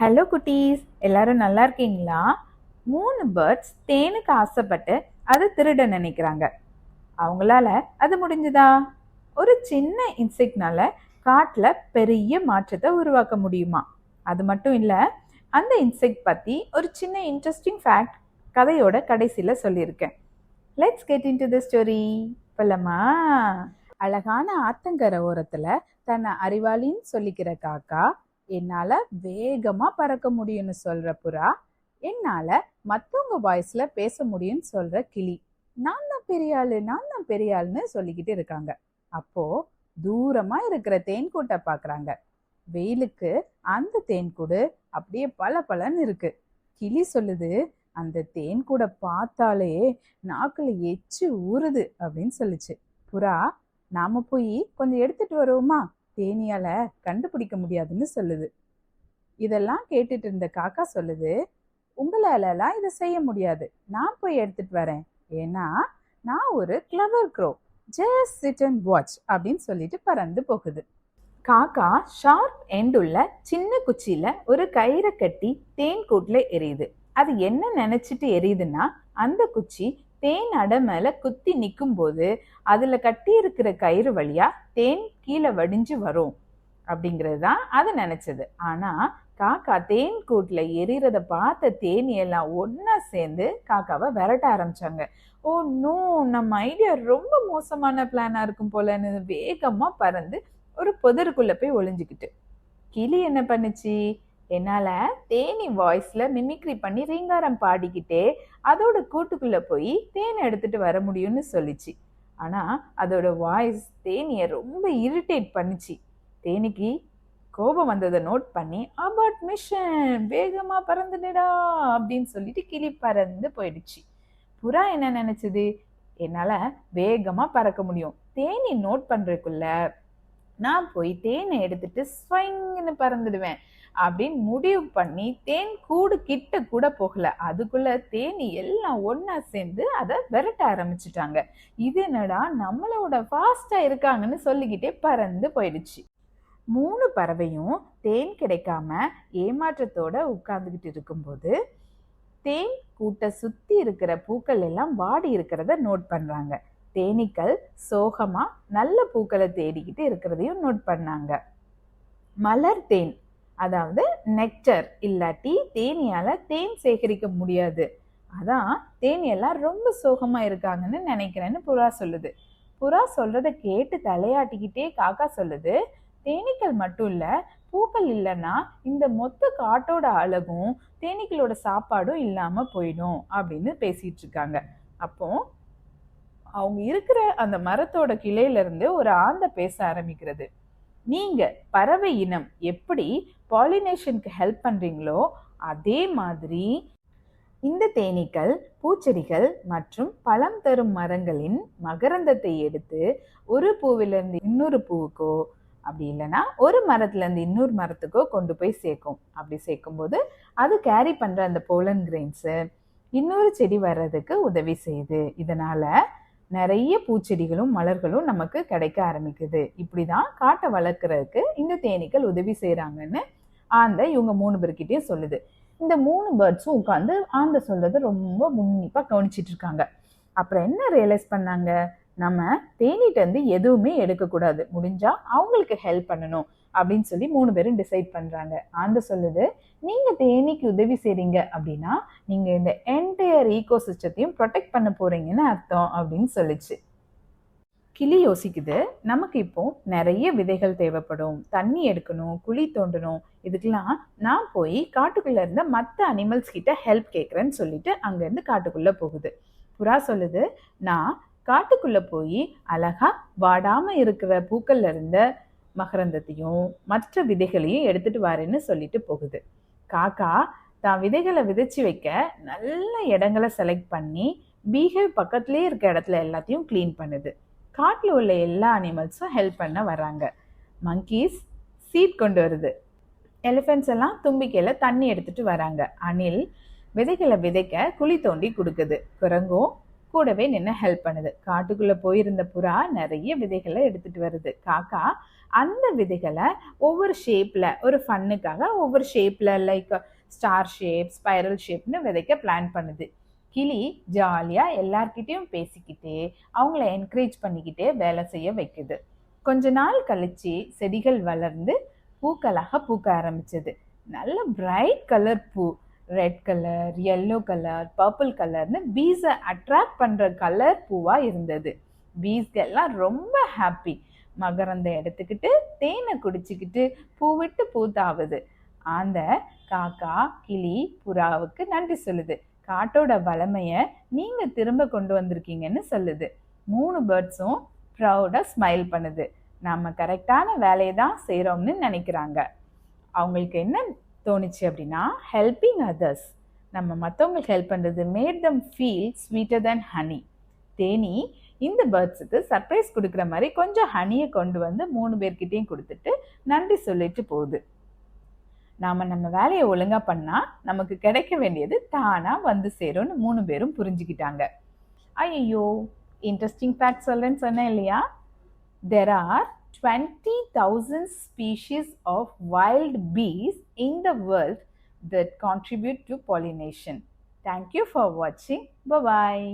Hello குட்டீஸ். எல்லாரும் நல்லா இருக்கீங்களா? மூணு பேர்ட்ஸ் தேனுக்கு ஆசைப்பட்டு அதை திருட நினைக்கிறாங்க. அவங்களால அது முடிஞ்சுதா? ஒரு சின்ன இன்செக்ட்னால காட்டில் பெரிய மாற்றத்தை உருவாக்க முடியுமா? அது மட்டும் இல்லை அந்த இன்செக்ட் பற்றி ஒரு சின்ன இன்ட்ரெஸ்டிங் ஃபேக்ட் கதையோட கடைசியில் சொல்லியிருக்கேன். Let's get in to the story போலமா அழகான ஆத்தங்கரை ஓரத்தில் தன்னை அறிவாளின்னு சொல்லிக்கிற காக்கா என்னால் வேகமாக பறக்க முடியும்னு சொல்கிற புறா என்னால் மற்றவங்க வாய்ஸில் பேச முடியும்னு சொல்கிற கிளி. நான் தான் பெரிய ஆளு நான் தான் பெரிய சொல்லிக்கிட்டு இருக்காங்க. அப்போது தூரமாக இருக்கிற தேன்கூட்டை பார்க்குறாங்க வெயிலுக்கு அந்த தேன்கூடு அப்படியே பல பலன்னு இருக்கு. கிளி சொல்லுது அந்த தேன்கூடை பார்த்தாலே நாக்கில் எச்சு ஊறுது அப்படின்னு சொல்லிச்சு. புறா நாம போய் கொஞ்சம் எடுத்துட்டு வருவோமா? தேனியால கண்டுபிடிக்க முடியாதுன்னு சொல்லுது. இதெல்லாம் கேட்டுட்டு இருந்த காக்கா சொல்லுது உங்களாலலாம் இதை செய்ய முடியாது. நான் போய் எடுத்துட்டு வரேன். ஏன்னா நான் ஒரு clever crow just sit and watch அப்படின்னு சொல்லிட்டு பறந்து போகுது. காக்கா ஷார்ப் எண்டுள்ள உள்ள சின்ன குச்சியில ஒரு கயிறை கட்டி தேன் கூட்டில் எரியுது. அது என்ன நினைச்சிட்டு எரியுதுன்னா அந்த குச்சி தேன் அடை மேல குத்தி நிற்கும் போது அதுல கட்டி இருக்கிற கயிறு வழியா தேன் கீழே வடிஞ்சு வரும். அப்படிங்கிறது தான் அது நினைச்சது. ஆனா காக்கா தேன் கூட்டில் எரியறத பார்த்த தேனி எல்லாம் ஒன்றா சேர்ந்து காக்காவை விரட்ட ஆரம்பிச்சாங்க. ஓ நோ நம்ம ஐடியா ரொம்ப மோசமான பிளானாக இருக்கும் போலன்னு வேகமாக பறந்து ஒரு புதருக்குள்ளே போய் ஒளிஞ்சுக்கிட்டு. கிளி என்ன பண்ணுச்சு? என்னால் தேனி வாய்ஸில் மிமிக்ரி பண்ணி ரீங்காரம் பாடிக்கிட்டே அதோட கூட்டுக்குள்ளே போய் தேனை எடுத்துகிட்டு வர முடியும்னு சொல்லிச்சு. ஆனால் அதோட வாய்ஸ் தேனியை ரொம்ப இரிட்டேட் பண்ணுச்சு. தேனிக்கு கோபம் வந்ததை நோட் பண்ணி அபாட் மிஷன் வேகமாக பறந்துடா அப்படின்னு சொல்லிட்டு கிளி பறந்து போயிடுச்சு. புறா என்ன நினச்சிது? என்னால் வேகமாக பறக்க முடியும். தேனி நோட் பண்ணுறதுக்குள்ள நான் போய் தேனை எடுத்துட்டு ஸ்வைங்னு பறந்துடுவேன். அப்படின்னு முடிவு பண்ணி தேன் கூடு கிட்ட கூட போகல. அதுக்குள்ள தேனி எல்லாம் ஒன்னா சேர்ந்து அதை விரட்ட ஆரம்பிச்சிட்டாங்க. இது என்னடா நம்மளோட ஃபாஸ்டா இருக்காங்கன்னு சொல்லிக்கிட்டே பறந்து போயிடுச்சு. மூணு பறவையும் தேன் கிடைக்காம ஏமாற்றத்தோட உட்கார்ந்துக்கிட்டு இருக்கும்போது தேன் கூட்டை சுத்தி இருக்கிற பூக்கள் எல்லாம் வாடி இருக்கிறத நோட் பண்றாங்க. தேனீக்கள் சோகமா நல்ல பூக்களை தேடிக்கிட்டு இருக்கிறதையும் நோட் பண்ணாங்க. மலர் தேன் அதாவது நெக்டர் இல்லாட்டி தேனியால தேன் சேகரிக்க முடியாது. அதான் தேனியெல்லாம் ரொம்ப சோகமா இருக்காங்கன்னு நினைக்கிறேன்னு புறா சொல்லுது. புறா சொல்கிறத கேட்டு தலையாட்டிக்கிட்டே காக்கா சொல்லுது தேனீக்கள் மட்டும் இல்ல பூக்கள் இல்லைன்னா இந்த மொத்த காட்டோட அழகும் தேனீக்களோட சாப்பாடும் இல்லாம போயிடும் அப்படின்னு பேசிட்டு இருக்காங்க. அப்போ அவங்க இருக்கிற அந்த மரத்தோட கிளையிலிருந்து ஒரு ஆந்த பேச ஆரம்பிக்கிறது. நீங்க பறவை இனம் எப்படி பாலினேஷனுக்கு ஹெல்ப் பண்றீங்களோ அதே மாதிரி இந்த தேனீக்கள் பூச்செடிகள் மற்றும் பழம் தரும் மரங்களின் மகரந்தத்தை எடுத்து ஒரு பூவிலிருந்து இன்னொரு பூவுக்கோ அப்படி இல்லைன்னா ஒரு மரத்துலேருந்து இன்னொரு மரத்துக்கோ கொண்டு போய் சேர்க்கும். அப்படி சேர்க்கும்போது அது கேரி பண்ணுற அந்த போலன் கிரெயின்ஸு இன்னொரு செடி வர்றதுக்கு உதவி செய்யுது. இதனால் நிறைய பூச்செடிகளும் மலர்களும் நமக்கு கிடைக்க ஆரம்பிக்குது. இப்படி தான் காட்டை வளர்க்குறதுக்கு இந்த தேனீக்கள் உதவி செய்கிறாங்கன்னு ஆந்த இவங்க மூணு பேர்கிட்டயும் சொல்லுது. இந்த மூணு பேர்ட்ஸும் உட்காந்து ஆந்த சொல்றதை ரொம்ப உன்னிப்பாக கவனிச்சிட்டு இருக்காங்க. அப்புறம் என்ன ரியலைஸ் பண்ணாங்க? நம்ம தேனீட்டருந்து எதுவுமே எடுக்கக்கூடாது. முடிஞ்சா அவங்களுக்கு ஹெல்ப் பண்ணணும். அப்படின்னு சொல்லி மூணு பேரும் டிசைட் பண்ணுறாங்க ஆந்த சொல்லுது நீங்கள் தேனீக்கு உதவி செய்கிறீங்க அப்படின்னா நீங்கள் இந்த என்டையர் ஈகோ சிஸ்டத்தையும் ப்ரொடெக்ட் பண்ண போகிறீங்கன்னு அர்த்தம் அப்படின்னு சொல்லுச்சு. கிளி யோசிக்குது நமக்கு இப்போ நிறைய விதைகள் தேவைப்படும். தண்ணி எடுக்கணும் குழி தோண்டணும். இதுக்கெல்லாம் நான் போய் காட்டுக்குள்ளே இருந்த மற்ற அனிமல்ஸ் கிட்ட ஹெல்ப் கேட்குறேன்னு சொல்லிட்டு அங்கேருந்து காட்டுக்குள்ளே போகுது. புறா சொல்லுது நான் காட்டுக்குள்ளே போய் அழகாக வாடாமல் இருக்கிற பூக்கள்ல இருந்த மகரந்தத்தையும் மற்ற விதைகளையும் எடுத்துட்டு வரேன்னு சொல்லிட்டு போகுது. காக்கா தான் விதைகளை விதைச்சு வைக்க நல்ல இடங்களை செலக்ட் பண்ணி பீஹேவ் பக்கத்துலேயே இருக்க இடத்துல எல்லாத்தையும் க்ளீன் பண்ணுது. காட்டில் உள்ள எல்லா அனிமல்ஸும் ஹெல்ப் பண்ண வராங்க மங்கீஸ் சீட் கொண்டு வருது. எலிஃபென்ட்ஸ் எல்லாம் தும்பிக்கையில் தண்ணி எடுத்துட்டு வராங்க அணில் விதைகளை விதைக்க குழி தோண்டி கொடுக்குது. குரங்கும் கூடவே நின்று ஹெல்ப் பண்ணுது. காட்டுக்குள்ளே போயிருந்த புறா நிறைய விதைகளை எடுத்துட்டு வருது. காக்கா அந்த விதைகளை ஒவ்வொரு ஷேப்பில் ஒரு ஃபன்னுக்காக ஒவ்வொரு ஷேப்பில் லைக் ஸ்டார் ஷேப் ஸ்பைரல் ஷேப்னு விதைக்க பிளான் பண்ணுது. கிளி ஜாலியாக எல்லார்கிட்டேயும் பேசிக்கிட்டே அவங்கள என்கரேஜ் பண்ணிக்கிட்டே வேலை செய்ய வைக்குது. கொஞ்ச நாள் கழித்து செடிகள் வளர்ந்து பூக்களாக பூக்க ஆரம்பிச்சது. நல்ல பிரைட் கலர் பூ. Red colour yellow colour purple கலர்னு பீஸை அட்ராக்ட் பண்ணுற கலர் பூவாக இருந்தது. பீஸ்கெல்லாம் ரொம்ப ஹாப்பி மகரந்த எடுத்துக்கிட்டு தேனை குடிச்சிக்கிட்டு பூவிட்டு பூத்தாவுது அந்த காக்கா கிளி புறாவுக்கு நன்றி சொல்லுது. காட்டோட வளமையை நீங்க திரும்ப கொண்டு வந்திருக்கீங்கன்னு சொல்லுது. மூணு பேர்ட்ஸும் ப்ரௌடாக ஸ்மைல் பண்ணுது. நம்ம கரெக்டான வேலையை தான் செய்கிறோம்னு நினைக்கிறாங்க. அவங்களுக்கு என்ன தோணுச்சு அப்படின்னா ஹெல்பிங் அதர்ஸ் நம்ம மற்றவங்களுக்கு ஹெல்ப் பண்ணுறது made them feel sweeter than honey Theni இந்த பேர்ட்ஸுக்கு சர்ப்ரைஸ் கொடுக்குற மாதிரி கொஞ்சம் ஹனியை கொண்டு வந்து மூணு பேர்கிட்டையும் கொடுத்துட்டு நன்றி சொல்லிட்டு போகுது நாம் நம்ம வேலையை ஒழுங்காக பண்ணால் நமக்கு கிடைக்க வேண்டியது தானாக வந்து சேரும்னு மூணு பேரும் புரிஞ்சுக்கிட்டாங்க ஐயோ இன்ட்ரெஸ்டிங் ஃபேக்ட் சொல்கிறேன்னு சொன்னேன் இல்லையா there are twenty thousand species of wild bees in the world that contribute to pollination thank you for வாட்சிங் watching. பாய்.